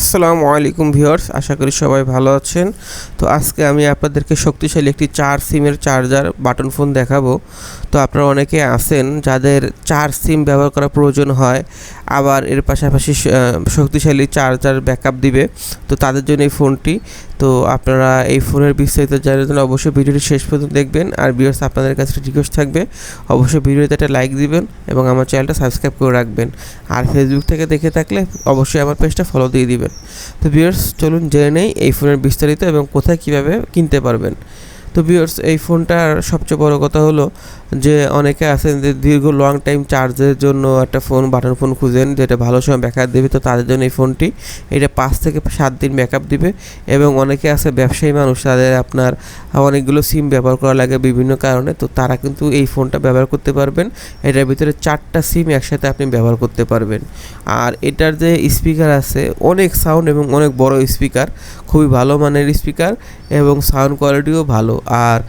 আসসালামু আলাইকুম ভিউয়ার্স, আশা করি সবাই ভালো আছেন। তো আজকে আমি আপনাদেরকে শক্তিশালী একটি চার সিমের চার্জার বাটন ফোন দেখাবো। তো আপনারা অনেকে আছেন যাদের চার সিম ব্যবহার করা প্রয়োজন হয়, আবার এর পাশাপাশি শক্তিশালী চার্জার ব্যাকআপ দিবে। তো তাদের জন্য এই ফোনটি। তো আপনারা এই ফোনের বিস্তারিত জানার জন্য অবশ্যই ভিডিওটি শেষ পর্যন্ত দেখবেন। আর ভিউয়ার্স, আপনাদের কাছে রিকোয়েস্ট থাকবে, অবশ্যই ভিডিওতে একটা লাইক দিবেন এবং আমার চ্যানেলটা সাবস্ক্রাইব করে রাখবেন। আর ফেসবুক থেকে দেখে থাকলে অবশ্যই আমার পেজটা ফলো দিয়ে দিবেন। তো বিয়ার্স চলুন জেনে নেই এই ফোনের বিস্তারিত এবং কোথায় কীভাবে কিনতে পারবেন। তো ভিউয়ার্স এই ফোনটার সবচেয়ে বড় কথা হলো যে অনেকে আছেন যে দীর্ঘ লং টাইম চার্জের জন্য একটা ফোন বাটন ফোন খুঁজেন যেটা ভালো সময় ব্যাকআপ দেবে, তো তাদের জন্য এই ফোনটি এটা পাঁচ থেকে সাত দিন ব্যাকআপ দিবে এবং অনেকে আছে ব্যবসায়ী মানুষ, তাদের আপনার অনেকগুলো সিম ব্যবহার করা লাগে বিভিন্ন কারণে, তো তারা কিন্তু এই ফোনটা ব্যবহার করতে পারবেন। এটার ভিতরে চারটা সিম একসাথে আপনি ব্যবহার করতে পারবেন। আর এটার যে স্পিকার আছে, অনেক সাউন্ড এবং অনেক বড় স্পিকার খুবই ভালো মানের স্পিকার এবং সাউন্ড কোয়ালিটিও ভালো। আর আহ,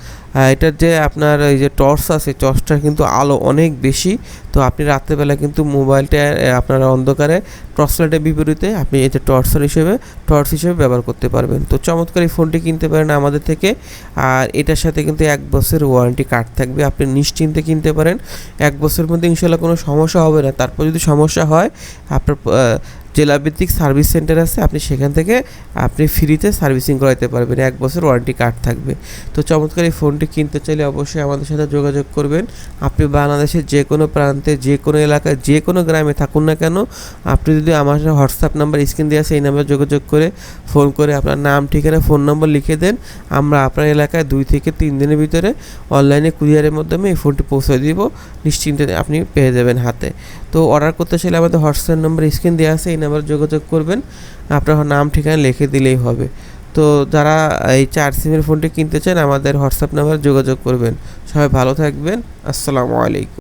এটার যে আপনার এই যে টর্চ আছে টর্চটার কিন্তু আলো অনেক বেশি। তো আপনি রাত্রেবেলা কিন্তু মোবাইলটা আপনার অন্ধকারে টর্চ লাইটের বিপরীতে আপনি এটা টর্চের হিসেবে টর্চ হিসেবে ব্যবহার করতে পারবেন। তো চমৎকার এই ফোনটি কিনতে পারেন আমাদের থেকে। আর এটার সাথে কিন্তু এক বছরের ওয়ারেন্টি কার্ড থাকবে। আপনি নিশ্চিন্তে কিনতে পারেন। এক বছরের মধ্যে ইনশাল্লাহ কোনো সমস্যা হবে না। তারপর যদি সমস্যা হয়, আপনার জেলাভিত্তিক সার্ভিস সেন্টার আছে, আপনি সেখান থেকে আপনি ফ্রিতে সার্ভিসিং করাতে পারবেন। এক বছর ওয়ারেন্টি কার্ড থাকবে। তো চমৎকার এই ফোনটি কিনতে চাইলে অবশ্যই আমাদের সাথে যোগাযোগ করবেন। আপনি বাংলাদেশের যে কোনো প্রান্তে, যে কোনো এলাকায়, যে কোনো গ্রামে থাকুন না কেন, আপনি যদি আমার হোয়াটসঅ্যাপ নাম্বার, স্ক্রিন দেওয়া এই নাম্বারে যোগাযোগ করে ফোন করে আপনার নাম, ঠিকানা, ফোন নম্বর লিখে দেন। আমরা আপনার এলাকায় দুই থেকে তিন দিনের ভিতরে অনলাইনে কুরিয়ারের মাধ্যমে এই ফোনটি পৌঁছে দিব। নিশ্চিন্তে আপনি পেয়ে যাবেন হাতে। তো অর্ডার করতে চাইলে আমাদের হোয়াটসঅ্যাপ নাম্বার, স্ক্রিন দেওয়া আছে, এই নাম্বারে যোগাযোগ করবেন। আপনার নাম, ঠিকানা লিখে দিলেই হবে। তো যারা এই চার সিমের ফোনটি কিনতে চান, আমাদের হোয়াটসঅ্যাপ নাম্বারে যোগাযোগ করবেন। সবাই ভালো থাকবেন। আসসালামু আলাইকুম।